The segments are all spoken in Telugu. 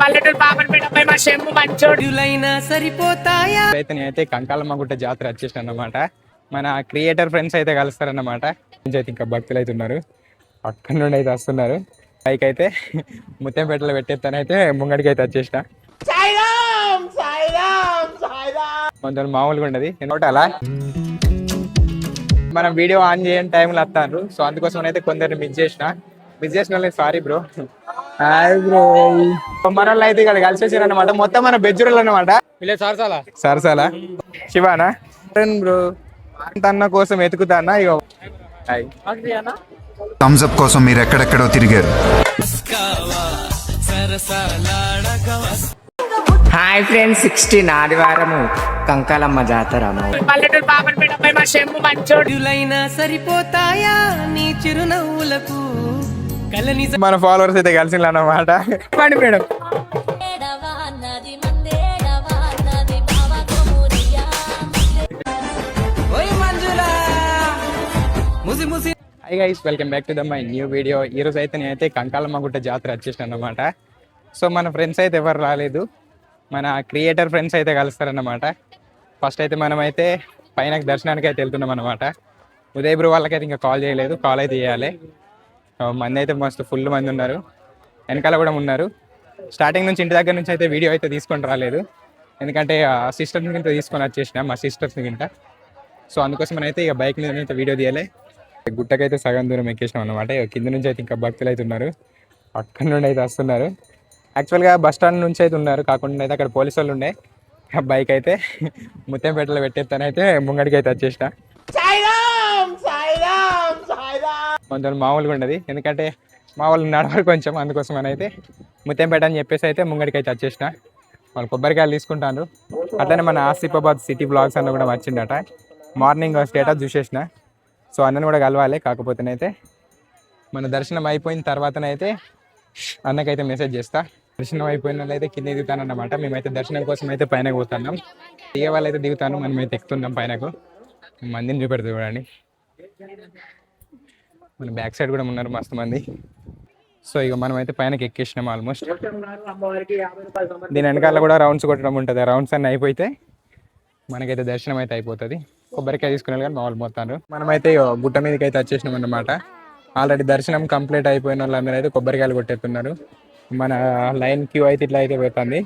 పల్లెటూరు బాబన్ పేటపై మా షెంపు మంచోడు. సరిపోతాయా? అయితే నేనైతే కంకాలమ్మ గుట్ట జాతర వచ్చేసాను అన్నమాట మన క్రియేటర్ ఫ్రెండ్స్ అయితే కలుస్తారన్నమాట. అయితే ఇంకా భక్తులు అయితే ఉన్నారు. అక్కడి నుండి అయితే వస్తున్నారు. బైక్ అయితే ముత్యంపేటలో పెట్టేస్తానైతే ముంగడికి అయితే వచ్చేసిన. కొంచెం మామూలుగా ఉండదు. ఎందుకంటే అలా మనం వీడియో ఆన్ చేయని టైంలో వస్తారు సో అందుకోసం అయితే కొందరిని మిస్ చేసిన. మిస్ చేసిన సారీ బ్రో హాయ్ బ్రో మన వాళ్ళు అయితే ఇక్కడ కలిసి వచ్చారు అనమాట మొత్తం మన బెజ్జురలు అనమాట సరసాల సరసాల? శివానా? బ్రో అన్న కోసం ఎతుకుతానా ఇగో. హాయ్ థమ్స్అప్ కోసం మీరు ఎక్కడెక్కడో తిరిగారు. హాయ్ ఫ్రెండ్స్ సిక్స్టీన్ ఆదివారము కంకాలమ్మ జాతర పల్లెటూరు బాబన్ పేటపై మా షెంపు మంచోడు. మంచోడులైనా సరిపోతాయా నీ చిరునవ్వులకు? మన ఫాలోవర్స్ అయితే కలిసి అన్నమాట పండి madam hi guys welcome back to the my new video ఈ రోజు అయితే నేనైతే కంకాలమ్మ గుట్ట జాతర వచ్చేసాను అనమాట సో మన ఫ్రెండ్స్ అయితే ఎవరు రాలేదు. మన క్రియేటర్ ఫ్రెండ్స్ అయితే కలుస్తారన్నమాట. ఫస్ట్ అయితే మనమైతే పైన దర్శనానికి అయితే వెళ్తున్నాం అనమాట ఉదయ్ బ్రో వాళ్ళకైతే ఇంకా కాల్ చేయలేదు. కాల్ అయితే చేయాలి. మంది అయితే మస్తు ఫుల్ మంది ఉన్నారు. వెనకాల కూడా ఉన్నారు. స్టార్టింగ్ నుంచి ఇంటి దగ్గర నుంచి అయితే వీడియో అయితే తీసుకొని రాలేదు. ఎందుకంటే సిస్టర్స్ కింద తీసుకొని వచ్చేసిన మా సిస్టర్స్ కింద సో అందుకోసం అయితే ఇక బైక్ మీద అయితే వీడియో తీయాలి. గుట్టకైతే సగం దూరం ఎక్కేసినాం అనమాట కింద నుంచి అయితే ఇంకా భక్తులు అయితే ఉన్నారు. అక్కడి నుండి అయితే వస్తున్నారు. యాక్చువల్గా బస్ స్టాండ్ నుంచి అయితే ఉన్నారు. కాకుండా అయితే అక్కడ పోలీసు వాళ్ళు ఉండే. ఆ బైక్ అయితే ముత్తంపేటలో పెట్టేస్తానైతే ముంగడికి అయితే వచ్చేసిన కొంచెం మామూలుగా ఉండదు. ఎందుకంటే మా వాళ్ళు నడవాలి కొంచెం అందుకోసం అని అయితే ముత్యంపేట అని చెప్పేసి అయితే ముంగడికి అయితే వచ్చేసిన వాళ్ళు కొబ్బరికాయలు తీసుకుంటాను అట్లనే మన ఆసిఫాబాద్ సిటీ బ్లాగ్స్ అన్న కూడా వచ్చిందట. Morning status చూసేసిన. సో అన్నను కూడా కలవాలి. కాకపోతేనైతే మన దర్శనం అయిపోయిన తర్వాతనైతే అన్నకైతే మెసేజ్ చేస్తా. దర్శనం అయిపోయిన వాళ్ళైతే కింద దిగుతానన్నమాట. మేమైతే దర్శనం కోసం అయితే పైన పోతున్నాం. దిగే వాళ్ళైతే దిగుతాను మనం అయితే ఎక్కుతున్నాం పైనకు. మందిని చూపెడుతుంది చూడండి. మన బ్యాక్ సైడ్ కూడా ఉన్నారు మస్తు మంది. సో ఇక మనం అయితే పైనకి ఎక్కేసినాం ఆల్మోస్ట్. దీని వెనకాల కూడా రౌండ్స్ కొట్టడం ఉంటుంది. ఆ రౌండ్స్ అన్నీ అయిపోతే మనకైతే దర్శనం అయితే అయిపోతుంది. కొబ్బరికాయ తీసుకునే కానీ మామూలు వాళ్ళు మనమైతే గుట్ట మీదకి అయితే వచ్చేసినాం అన్నమాట. ఆల్రెడీ దర్శనం కంప్లీట్ అయిపోయిన వాళ్ళందరూ అయితే కొబ్బరికాయలు కొట్టేస్తున్నారు. మన లైన్ క్యూ అయితే ఇట్లా అయితే పోతుంది.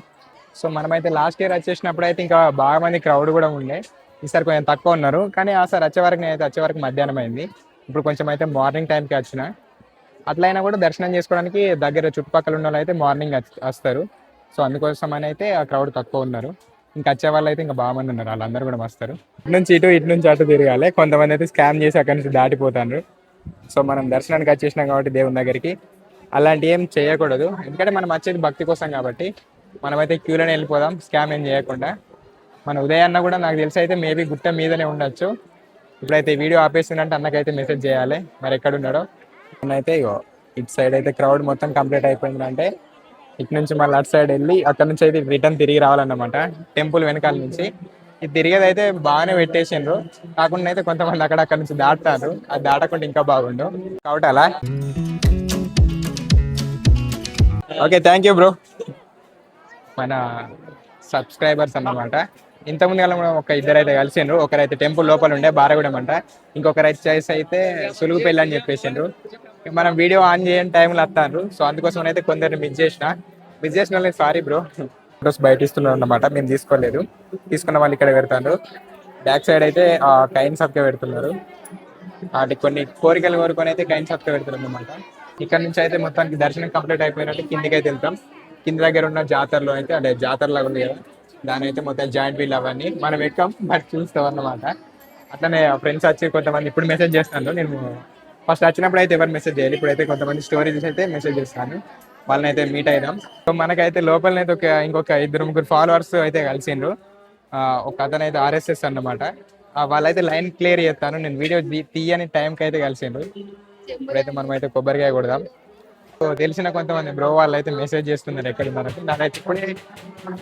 సో మనమైతే లాస్ట్ ఇయర్ వచ్చేసినప్పుడు అయితే ఇంకా బాగా మంది క్రౌడ్ కూడా ఉండే. ఈసారి కొంచెం తక్కువ ఉన్నారు. కానీ ఆ సార్ వచ్చే వరకు నేనైతే వచ్చే వరకు మధ్యాహ్నం అయింది. ఇప్పుడు కొంచెం అయితే మార్నింగ్ టైంకి వచ్చిన అట్లయినా కూడా దర్శనం చేసుకోవడానికి దగ్గర చుట్టుపక్కల ఉన్న వాళ్ళు అయితే మార్నింగ్ వస్తారు. సో అందుకోసం అని అయితే ఆ క్రౌడ్ తక్కువ ఉన్నారు. ఇంకా వచ్చే వాళ్ళు అయితే ఇంకా బాగా మంది ఉన్నారు. వాళ్ళందరూ కూడా వస్తారు. ఇటు నుంచి ఇటు ఇటు నుంచి అటు తిరగాలి. కొంతమంది అయితే స్కామ్ చేసి అక్కడి నుంచి దాటిపోతారు. సో మనం దర్శనానికి వచ్చేసినాం కాబట్టి దేవుని దగ్గరికి. అలాంటి ఏం చేయకూడదు. ఎందుకంటే మనం వచ్చేది భక్తి కోసం కాబట్టి మనమైతే క్యూలోనే వెళ్ళిపోదాం. స్కామ్ ఏం చేయకుండా. మన ఉదయాన్న కూడా నాకు తెలిసి అయితే మేబీ గుట్ట మీదనే ఉండొచ్చు. ఇప్పుడైతే వీడియో ఆపేస్తుందంటే అన్నకైతే మెసేజ్ చేయాలి. మరి ఎక్కడ ఉన్నాడో అయితే ఇగో ఇటు సైడ్ అయితే క్రౌడ్ మొత్తం కంప్లీట్ అయిపోయిందంటే ఇటు నుంచి మళ్ళీ అటు సైడ్ వెళ్ళి అక్కడ నుంచి అయితే రిటర్న్ తిరిగి రావాలన్నమాట. టెంపుల్ వెనకాల నుంచి. ఇది తిరిగేది అయితే బాగానే పెట్టేసిండ్రు. కాకుండా అయితే కొంతమంది అక్కడ అక్కడ నుంచి దాటుతారు. అది దాటకుండా ఇంకా బాగుండు. కాబట్టి అలా. ఓకే థ్యాంక్ యూ బ్రో మన సబ్స్క్రైబర్స్ అన్నమాట. ఇంతకుముందు కాలం కూడా ఒక ఇద్దరు అయితే కలిసిండ్రు. ఒకరైతే టెంపుల్ లోపల ఉండే బారగూడెం అంట. ఇంకొకరు వచ్చేసి అయితే సులుగు పెళ్ళి అని చెప్పేసిండ్రు. మనం వీడియో ఆన్ చేయని టైంలో వస్తాను సో అందుకోసం అయితే కొందరిని మిస్ చేసిన. మిస్ చేసిన వాళ్ళకి సారీ బ్రో ఫోటోస్ బయట ఇస్తున్నారు అన్నమాట మేము తీసుకోలేదు. తీసుకున్న వాళ్ళు ఇక్కడ పెడతారు బ్యాక్ సైడ్ అయితే కైన్ సబ్కే పెడుతున్నారు. వాటి కొన్ని కోరికలు కోరుకొని అయితే కైన్ సబ్కే పెడుతున్నారు అన్నమాట ఇక్కడ నుంచి అయితే మొత్తానికి దర్శనం కంప్లీట్ అయిపోయినట్టు కిందికి అయితే వెళ్తాం. కింద దగ్గర ఉన్న జాతరలో అయితే అంటే జాతరలాగా ఉంది కదా. దాని అయితే మొత్తం జాయింట్ వీల్ అవన్నీ. మనం ఎక్కాం బట్ చూస్తాం అన్నమాట. అట్లనే ఫ్రెండ్స్ వచ్చి కొంతమంది ఇప్పుడు మెసేజ్ చేస్తాను నేను ఫస్ట్ వచ్చినప్పుడు అయితే ఎవరు మెసేజ్ చేయాలి ఇప్పుడైతే కొంతమంది స్టోరీస్ అయితే మెసేజ్ చేస్తాను వాళ్ళని అయితే మీట్ అయిదాం సో మనకైతే లోపలనైతే ఒక ఇంకొక ఇద్దరు ముగ్గురు ఫాలోవర్స్ అయితే కలిసిండ్రు. ఒక అతను అయితే ఆర్ఎస్ఎస్ అన్నమాట. వాళ్ళైతే లైన్ క్లియర్ చేస్తాను. నేను వీడియో తీయని టైంకి అయితే కలిసిండ్రు. ఇప్పుడైతే మనం అయితే కొబ్బరికాయ కొడదాం. తెలిసిన కొంతమంది బ్రో వాళ్ళు అయితే మెసేజ్ చేస్తున్నారు ఎక్కడ మనకి. నాకైతే ఇప్పుడే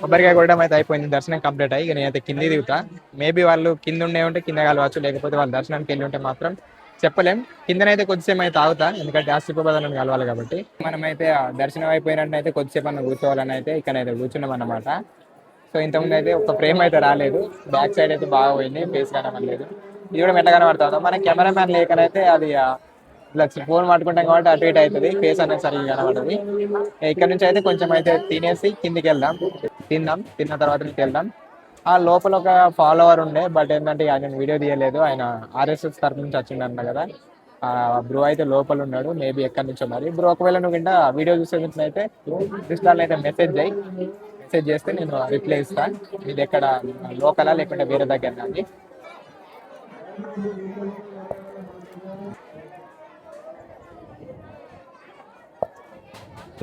కొబ్బరికాయ కొట్టడం అయితే అయిపోయింది. దర్శనం కంప్లీట్ అయ్యి నేను నేనైతే కింది దిగుతా. మేబీ వాళ్ళు కింద ఉండే ఉంటే కింద కలవచ్చు లేకపోతే వాళ్ళు దర్శనానికి వెళ్ళి ఉంటే మాత్రం చెప్పలేం. కిందనైతే కొద్దిసేపు అయితే తాగుతా ఎందుకంటే ఆస్తిపోబదాలను కలవాలి కాబట్టి. మనమైతే దర్శనం అయిపోయినట్టయితే కొద్దిసేపు అన్న కూర్చోవాలని అయితే ఇక్కడైతే కూర్చున్నాం అన్నమాట. సో ఇంతకుముందు అయితే ఒక ఫ్రేమ్ అయితే రాలేదు. బ్యాక్ సైడ్ అయితే బాగా పోయింది ఫేస్ కనబడలేదు. ఇది కూడా మెట్ట కనబడుతుందో మన కెమెరామ్యాన్ లేకనైతే అది ఇలా ఇట్లా ఫోన్ పట్టుకుంటాం కాబట్టి అటు ఇటు అవుతుంది. ఫేస్ అనేది సరిగ్గా కనబడుతుంది ఇక్కడ నుంచి అయితే కొంచెం అయితే తినేసి కిందికి వెళ్దాం. తిందాం తిన్న తర్వాత నుంచి వెళ్దాం. ఆ లోపల ఒక ఫాలోవర్ ఉండే బట్ ఏంటంటే ఆయన వీడియో తీయలేదు. ఆయన ఆర్ఎస్ఎస్ తరఫు నుంచి వచ్చిండంట కదా. ఆ బ్రో అయితే లోపల ఉన్నాడు. మేబీ ఎక్కడి నుంచో మరి. బ్రో ఒకవేళ నువ్వు కింద వీడియో చూసేటట్లయితే ఇన్స్టాల్ అయితే మెసేజ్ చేయి మెసేజ్ చేస్తే నేను రిప్లై ఇస్తాను ఇది ఎక్కడ లోకలా లేకుంటే వేరే దగ్గర అండి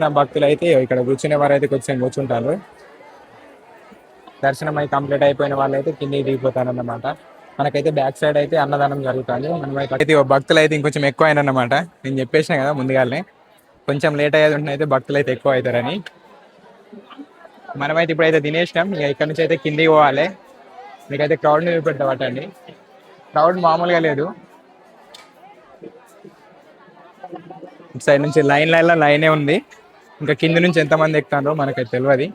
నా భక్తులు అయితే ఇక్కడ కూర్చునే వారు అయితే కొంచెం కూర్చుంటారు. దర్శనం అయి కంప్లీట్ అయిపోయిన వాళ్ళు అయితే కిందికి దిగిపోతారన్నమాట. మనకైతే బ్యాక్ సైడ్ అయితే అన్నదానం జరుగుతుంది. మనం అయితే భక్తులు అయితే ఇంకొంచెం ఎక్కువ అయినమాట నేను చెప్పేసిన కదా ముందుగానే. కొంచెం లేట్ అయ్యేది ఉంటే అయితే భక్తులు అయితే ఎక్కువ అవుతారని మనమైతే ఇప్పుడైతే తినేసినాం. ఇక ఇక్కడ నుంచి అయితే కిందికి పోవాలి. మీకైతే క్రౌడ్ చూపెట్టబట్టండి. క్రౌడ్ మామూలుగా లేదు. ఇటు సైడ్ నుంచి లైన్ లైన్ లైనే ఉంది. ఇంకా కింద నుంచి ఎంతమంది ఎక్కుతారో మనకైతే తెలియదు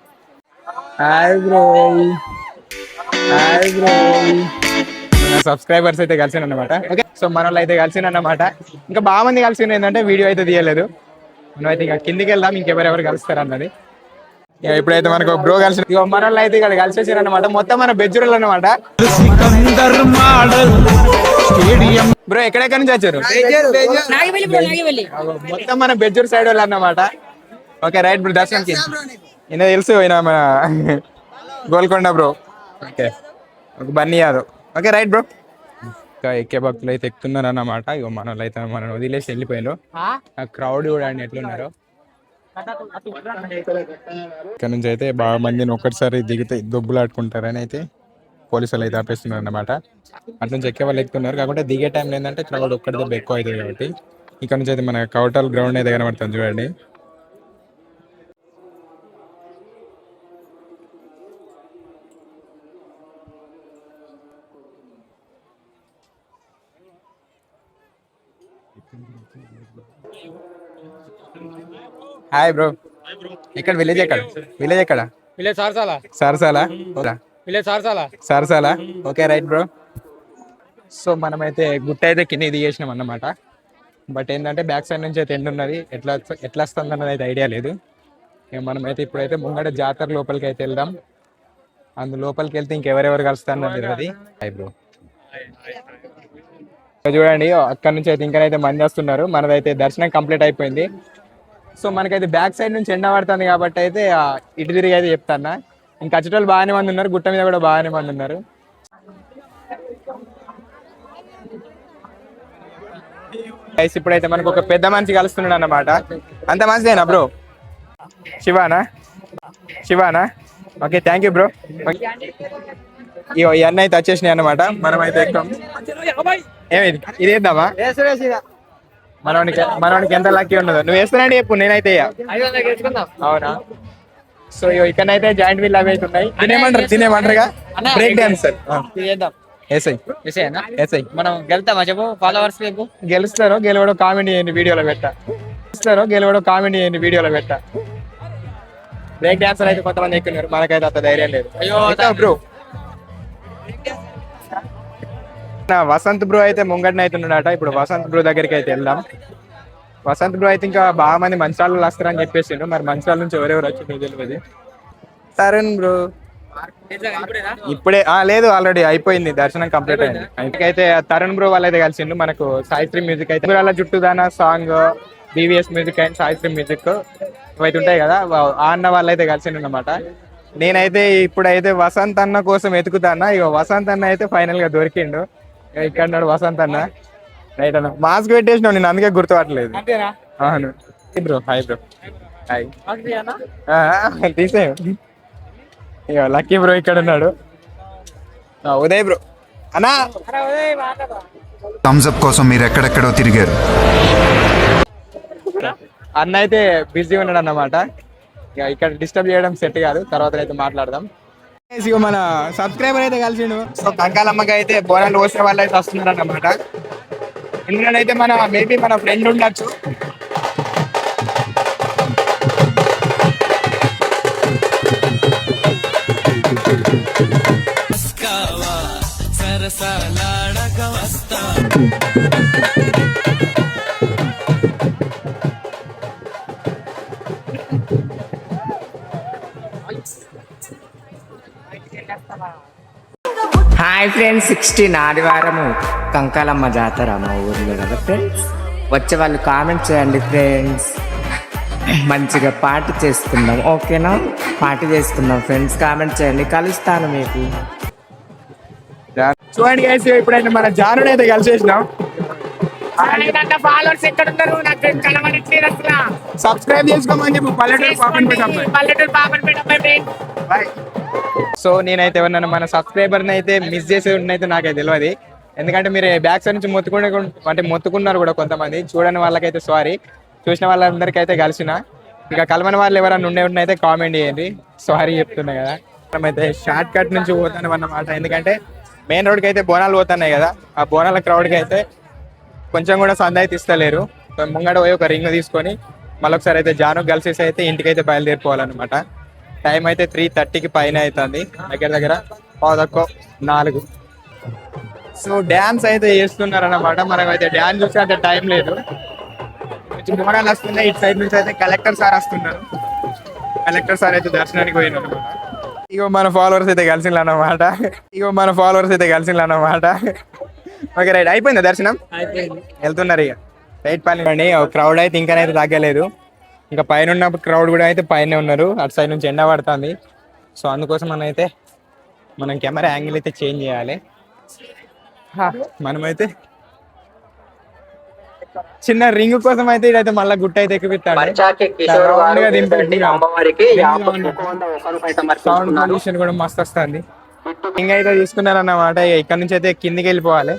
హాయ్ బ్రో హాయ్ బ్రో మన సబ్స్క్రైబర్స్ అయితే కలిసిన అన్నమాట ఓకే సో మన వాళ్ళు అయితే కలిసిన అన్నమాట ఇంకా బాగా మంది కలిసిన ఏంటంటే వీడియో అయితే తీయలేదు. మనం అయితే ఇంకా కిందికి వెళ్దాం ఇంకెవరెవరు కలుస్తారు అన్నది. ఇక ఇప్పుడైతే మనకు బ్రో కలిసి ఇక మన వాళ్ళు అయితే ఇక్కడ కలిసి వచ్చారు అనమాట మొత్తం మన బెజ్జురలు అనమాట బ్రో ఎక్కడెక్కడి నుంచి వచ్చారు? మొత్తం మన బెజ్జూర్ సైడ్ వాళ్ళు అన్నమాట ఓకే రైట్ బ్రో దర్శనంకి ఈయన తెలుసు ఈయన మన గోల్కొండ బ్రో ఓకే ఒక Bunny Yadav. Okay right bro ఇంకా ఎక్కే భక్తులు అయితే ఎక్కుతున్నారు అన్నమాట ఇగో మన వాళ్ళు అయితే మనం వదిలేసి వెళ్ళిపోయారు ఆ క్రౌడ్ చూడండి ఎట్లున్నారు. ఇక్కడ నుంచి అయితే బాగా మందిని ఒక్కటిసారి దిగితే దొబ్బులాడుకుంటారని అయితే పోలీసులు అయితే ఆపేస్తున్నారు అన్నమాట అటు నుంచి ఎక్కే వాళ్ళు ఎక్కుతున్నారు. కాకుంటే దిగే టైంలో ఏంటంటే క్రౌడ్ ఒక్కటి దెబ్బ ఎక్కువ అవుతుంది కాబట్టి. ఇక్కడ నుంచి అయితే మన కౌటల్ గ్రౌండ్ అయితే కనబడుతుంది చూడండి. హాయ్ బ్రో ఇక్కడ విలేజ్ ఎక్కడ? విలేజ్ ఎక్కడ? Village Sarsala Sarasala village Sarsala Sarasala okay right bro so మనమైతే గుట్ట అయితే కింద దిగేసినాం అన్నమాట. బట్ ఏంటంటే బ్యాక్ సైడ్ నుంచి అయితే ఎండ్ ఉన్నది. ఎట్లా ఎట్లా వస్తుంది అన్నది అయితే ఐడియా లేదు. మనమైతే ఇప్పుడైతే ముంగడ జాతర లోపలికి అయితే వెళ్దాం. అందు లోపలికి వెళ్తే ఇంకెవరెవరు కలుస్తారన్నది తెలియదు హాయ్ బ్రో చూడండి అక్కడ నుంచి అయితే ఇంకనైతే మంది వస్తున్నారు. మనదైతే దర్శనం కంప్లీట్ అయిపోయింది. సో మనకైతే బ్యాక్ సైడ్ నుంచి ఎండ పడుతుంది కాబట్టి అయితే ఇటు తిరిగి అయితే చెప్తాను ఇంకా అచ్చటోళ్ళు బాగానే మంది ఉన్నారు గుట్ట మీద కూడా బాగానే మంది ఉన్నారు. గైస్ ఇప్పుడైతే మనకు ఒక పెద్ద మనిషి కలుస్తున్నాడు అన్నమాట. అంత మంచిదేనా బ్రో శివానా? శివానా? ఓకే థ్యాంక్ యూ బ్రో ఇవన్నీ అయితే వచ్చేసినాయి అన్నమాట. మనం అయితే ఎక్కువ ఏమైంది ఇది వేద్దామా మనవానికి మనవానికి ఎంత లక్కీ ఉండదు నువ్వు వేస్తున్నాడు చెప్పు నేనైతే. అవునా? సో ఇగో ఇక్కడైతే జాయింట్ వీల్ అవి అయితే ఉన్నాయి తినేమంటారు తినేమంటారుగా? Break dance sir SI SI మనం వెళ్తామా చెప్పు? ఫాలోవర్స్ రేపు గెలుస్తారో గెలవడో కామెంట్ చేయండి వీడియోలో పెట్ట. గెలుస్తారో గెలవడో కామెంట్ చేయండి వీడియోలో పెట్ట. బ్రేక్ డాన్సర్ అయితే కొంతమంది ఎక్కున్నారు మనకైతే అంత ధైర్యం లేదు. అయ్యో బ్రో వసంత్ బ్రో అయితే ముంగడిన అయితే ఉన్నాడట. ఇప్పుడు వసంత్ బ్రో దగ్గరికి అయితే వెళ్దాం. వసంత్ బ్రో అయితే ఇంకా బాగా మంది మంచాలు వస్తారని చెప్పేసిండు. మరి మంచాల నుంచి ఎవరెవరు వచ్చిందో తెలియదు. తరుణ్ బ్రో. ఇప్పుడే ఆ లేదు ఆల్రెడీ అయిపోయింది. దర్శనం కంప్లీట్ అయింది. అయితే తరుణ్ బ్రో వాళ్ళైతే అయితే కలిసిండు. మనకు సాయిత్రి మ్యూజిక్ అయితే అలా జుట్టుదానా సాంగ్ బీవీఎస్ మ్యూజిక్ అండ్ సాయిత్రి మ్యూజిక్ ఇవైతే ఉంటాయి కదా. ఆ అన్న వాళ్ళు అయితే కలిసిండు అనమాట నేనైతే ఇప్పుడైతే వసంత్ అన్న కోసం వెతుకుతానా? ఇక వసంత్ అన్న అయితే ఫైనల్గా దొరికిండు. ఇక్కడ ఉన్నాడు వసంత్ అన్న. రైట్ అన్న. మాస్క్ పెట్టేసినావు నేను అందుకే గుర్తుపట్టలేదు. అవును. బ్రో హాయ్ బ్రో హాయ్ తీసే ఇక లక్కీ బ్రో ఇక్కడ ఉన్నాడు. ఉదయ్ బ్రో అన్నా! థమ్స్అప్ కోసం మీరు ఎక్కడెక్కడో తిరిగారు. అన్న అయితే బిజీ ఉన్నాడు అన్నమాట ఇక ఇక్కడ డిస్టర్బ్ చేయడం సెట్ కాదు. తర్వాత అయితే మాట్లాడదాం. ఇక మన సబ్స్క్రైబర్ అయితే కలిసిండు. సో కంకాలమ్మకి అయితే బోనాలు పోసే వాళ్ళు అయితే వస్తున్నారు అన్నమాట ఇందులో అయితే మన మేబీ మన ఫ్రెండ్ ఉండొచ్చు. హాయ్ ఫ్రెండ్స్ సిక్స్టీన్ ఆదివారము కంకాలమ్మ జాతర మా ఊర్లో కదా ఫ్రెండ్స్. వచ్చే వాళ్ళు కామెంట్ చేయండి ఫ్రెండ్స్. మంచిగా పార్టీ చేసుకుందాం ఓకేనా? పార్టీ చేసుకుందాం ఫ్రెండ్స్ కామెంట్ చేయండి కలుస్తాను మీకు. చూడండి గైస్ ఇప్పుడైతే మన జానుడు అయితే కలిసేసినాం. ఫాలోవర్స్ ఎక్కడ ఉన్నారు నాకు కలవట్లేదు అసలు. సబ్స్క్రైబ్ చేసుకోమని చెప్పు పల్లెటూరు పాపన్ పేట అబ్బాయి పల్లెటూరు పాపనపేట అబ్బాయి బాయ్ సో నేనైతే ఎవరినైనా మన సబ్స్క్రైబర్ని అయితే మిస్ చేసే అయితే నాకైతే తెలియదు ఎందుకంటే మీరు బ్యాక్ సైడ్ నుంచి మొత్తుకునే అంటే మొత్తుకున్నారు కూడా కొంతమంది. చూడని వాళ్ళకైతే సారీ చూసిన వాళ్ళందరికీ అయితే కలిసిన. ఇక కలవని వాళ్ళు ఎవరైనా ఉండే ఉన్నైతే కామెంట్ చేయండి. సారీ చెప్తున్నా కదా. మనమైతే షార్ట్ కట్ నుంచి పోతాను అన్నమాట ఎందుకంటే మెయిన్ రోడ్కి అయితే బోనాలు పోతున్నాయి కదా. ఆ బోనాల క్రౌడ్కి అయితే కొంచెం కూడా సంద అయితే ఇస్తలేరు. ముంగడ పోయి ఒక రింగ్ తీసుకొని మళ్ళొకసారి అయితే జాను కలిసేసి అయితే ఇంటికైతే బయలుదేరిపోవాలన్నమాట. టైం అయితే త్రీ థర్టీకి పైన అవుతుంది. దగ్గర దగ్గర పాదొక్క నాలుగు. సో డ్యాన్స్ అయితే చేస్తున్నారు అనమాట మనకైతే డ్యాన్స్ చూసి టైం లేదు. మోడల్ వస్తున్నాయి ఇటు సైడ్ నుంచి అయితే కలెక్టర్ సార్ వస్తున్నారు. కలెక్టర్ సార్ అయితే దర్శనానికి పోయినారు అనమాట ఇగో మన ఫాలోవర్స్ అయితే కలిసిండ్రు అన్నమాట ఇగో మన ఫాలోవర్స్ అయితే కలిసిండ్రు అన్నమాట ఓకే రైట్. అయిపోయిందా దర్శనం? వెళ్తున్నారు ఇక రైట్ పని క్రౌడ్ అయితే ఇంకానైతే తగ్గలేదు. ఇంకా పైన ఉన్న క్రౌడ్ కూడా అయితే పైన ఉన్నారు. అటు సైడ్ నుంచి ఎండ పడుతుంది. సో అందుకోసం మనం అయితే మనం కెమెరా యాంగిల్ అయితే చేంజ్ చేయాలి. మనమైతే చిన్న రింగ్ కోసం అయితే ఇదైతే మళ్ళీ గుట్ట అయితే ఎక్కుపిస్తాడు. సౌండ్ పొల్యూషన్ కూడా మస్తు వస్తుంది. రింగ్ అయితే తీసుకున్నారన్నమాట. ఇక ఇక్కడ నుంచి అయితే కిందికి వెళ్ళిపోవాలి.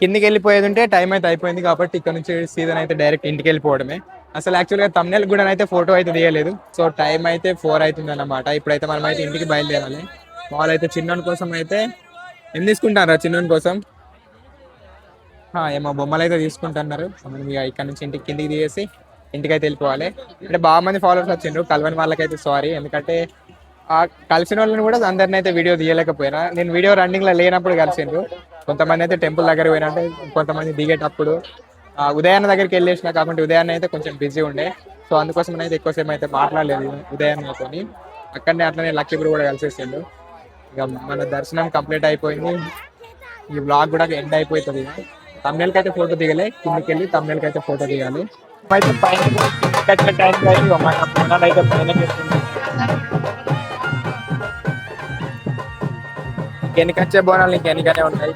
కిందికి వెళ్ళిపోయేది ఉంటే టైం అయితే అయిపోయింది కాబట్టి ఇక్కడ నుంచి సీజన్ అయితే డైరెక్ట్ ఇంటికి వెళ్ళిపోవడమే. అసలు యాక్చువల్గా తమ్నెల్ కూడా అయితే ఫోటో అయితే తీయలేదు. సో టైం అయితే ఫోర్ అవుతుంది అన్నమాట ఇప్పుడైతే మనం అయితే ఇంటికి బయలుదేరాలి. వాళ్ళు అయితే చిన్నోని కోసం అయితే ఏం తీసుకుంటారా చిన్నోని కోసం? ఏమో బొమ్మలు అయితే తీసుకుంటున్నారు. మనం ఇక ఇక్కడ నుంచి ఇంటికి కిందికి తీసేసి ఇంటికి అయితే వెళ్ళిపోవాలి. అంటే బాగా మంది ఫాలోవర్స్ వచ్చిండ్రు. కలవని వాళ్ళకైతే సారీ ఎందుకంటే ఆ కలిసిన వాళ్ళని కూడా అందరిని అయితే వీడియో తీయలేకపోయినా. నేను వీడియో రన్నింగ్లో లేనప్పుడు కలిసిండ్రు. కొంతమంది అయితే టెంపుల్ దగ్గర పోయినంటే కొంతమంది దిగేటప్పుడు ఉదయాన్న దగ్గరికి వెళ్ళేసిన కాబట్టి ఉదయాన్న అయితే కొంచెం బిజీ ఉండే. సో అందుకోసం అయితే ఎక్కువసేపు అయితే మాట్లాడలేదు ఉదయాన్నతోని అక్కడనే అట్లనే లక్కీ బ్రో కూడా కలిసేసిండు. ఇక మన దర్శనం కంప్లీట్ అయిపోయింది. ఈ బ్లాగ్ కూడా ఎండ్ అయిపోతుంది. తమిళకి అయితే ఫోటో దిగలే కిందకి వెళ్ళి తమిళకి అయితే ఫోటో దిగాలి. అయితే పైన టైంకి అయితే మన బోనాలు అయితే పైన వెనకొచ్చే బోనాలు ఇంక వెనకనే ఉన్నాయి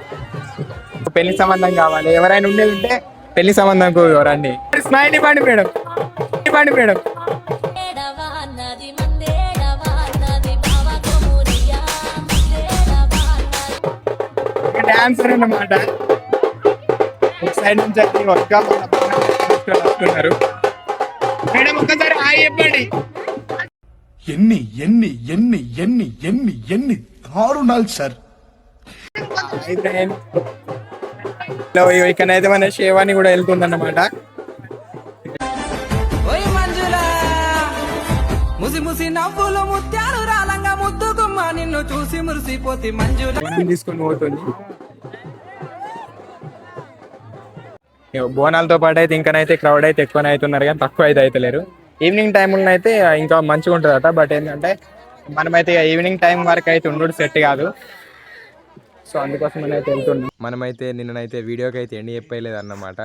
పెళ్ళి సంబంధం కావాలి. ఎవరైనా ఉండేది ఉంటే పెళ్ళి సంబంధం రండి స్మైల్ ఇవ్వండి మేడం. ఇవ్వండి మేడం. డాన్సర్ అన్నమాట. ఒక సైడ్ నుంచి వస్తున్నారు. మేడం ఒక్కసారి హాయ్ చెప్పండి. ఎన్ని ఎన్ని ఎన్ని ఎన్ని ఎన్ని ఎన్ని దారుణాలు సార్. ఇక్కడైతే మన శేవాని కూడా ముద్దుగుమ్మ నిన్ను చూసి మురిసిపోతి మంజుల. బోనం తీసుకొని పోతుంది. ఇక బోనాలతో పాటు అయితే ఇంకనైతే క్రౌడ్ అయితే ఎక్కువనే అవుతున్నారు కానీ తక్కువ అయితే అవుతలేరు. ఈవినింగ్ టైంలో అయితే ఇంకా మంచిగా ఉంటుందట బట్ ఏంటంటే మనమైతే ఈవినింగ్ టైం వరకు అయితే ఉండు సెట్ కాదు. సో అందుకోసం అయితే వెళ్తున్నాం మనమైతే నిన్ననైతే వీడియోకి అయితే ఎండి చెప్పలేదు అన్నమాట.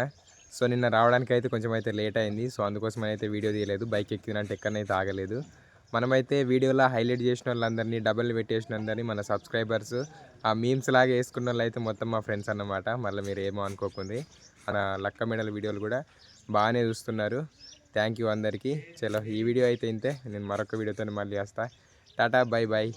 సో నిన్న రావడానికి అయితే కొంచెం అయితే లేట్ అయింది. సో అందుకోసం అయితే వీడియో తీయలేదు. బైక్ ఎక్కినంటే ఎక్కడనైతే ఆగలేదు. మనమైతే వీడియోలో హైలైట్ చేసిన వాళ్ళందరినీ డబల్ పెట్టేసిన అందరినీ మన సబ్స్క్రైబర్స్ ఆ మీమ్స్ లాగా వేసుకున్న వాళ్ళు అయితే మొత్తం మా ఫ్రెండ్స్ అన్నమాట. మళ్ళీ మీరు ఏమో అనుకోకుంది. మన లక్క మెడల్ వీడియోలు కూడా బాగానే చూస్తున్నారు. థ్యాంక్ యూ అందరికీ. చలో ఈ వీడియో అయితే ఇంతే. నేను మరొక వీడియోతో మళ్ళీ వస్తా. Tata bye bye